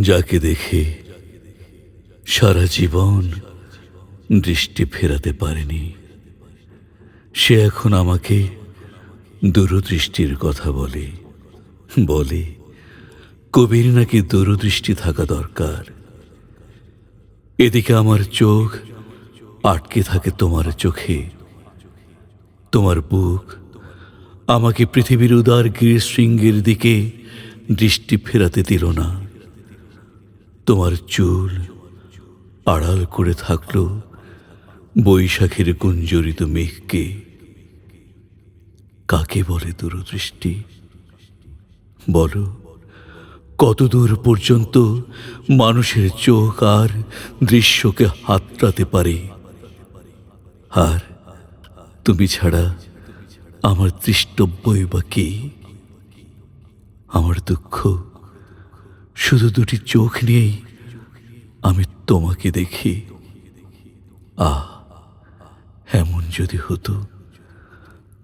যাকে দেখে সারা জীবন দৃষ্টি ফেরাতে পারেনি। সে এখন আমাকে দূরদৃষ্টির কথা বলে। বলে, কবির নাকি দূরদৃষ্টি থাকা দরকার? এদিকে আমার চোখ আটকে থাকে তোমার চোখে। তোমার বুক আমাকে পৃথিবীর উদার গিরিশৃঙ্গের দিকে দৃষ্টি ফেরাতে দিল না। তোমার চুল আড়াল করে থাকল বৈশাখের গুঞ্জরিত মেঘকে। কাকে বলে দূরদৃষ্টি? বলো কত দূর পর্যন্ত মানুষের চোখ আর দৃশ্যকে হাতড়াতে পারে? আর তুমি ছাড়া আমার দৃষ্টব্যই বা কি? আমার দুঃখ শুধু দুটি চোখ নিয়েই আমি তোমাকে দেখি। আহ, এমন যদি হতো,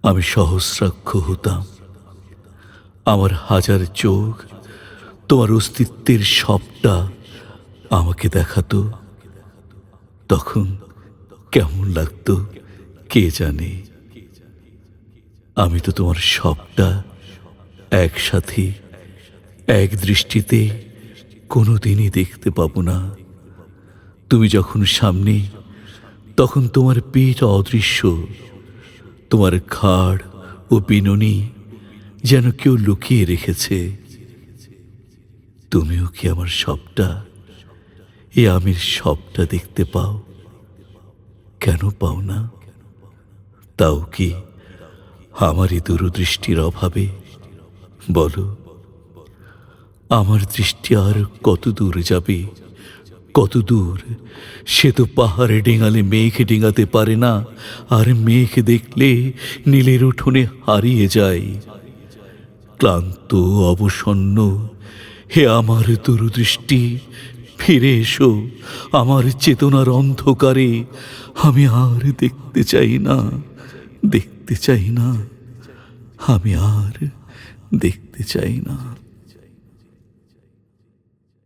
আমি সহস্রাক্ষ হতাম। আমার হাজার চোখ, তোমার অস্তিত্বের সবটা আমাকে দেখাতো। তখন কেমন লাগতো, কে জানে? আমি তো তোমার সবটা একসাথে এক দৃষ্টিতে কোনো দিনই দেখতে পাবো না। তুমি যখন সামনে, তখন তোমার পেট অদৃশ্য। তোমার ঘাড় ও বিননি যেন কেউ লুকিয়ে রেখেছে। তুমিও কি আমার সবটা? এ আমির সবটা দেখতে পাও? কেন পাও না? তাও কি আমারই দূরদৃষ্টির অভাবে? বলো। আমার দৃষ্টি আর কত দূর যাবে? কত দূর? সে তো পাহাড়ে ডেঙালে মেঘ ডিঙাতে পারে না, আর মেঘ দেখলে নীলের উঠোনে হারিয়ে যায়। ক্লান্ত, অবসন্ন, হে আমার দূরদৃষ্টি, ফিরে এসো, আমার চেতনার অন্ধকারে, আমি আর দেখতে চাই না, দেখতে চাই না, আমি আর দেখতে চাই না।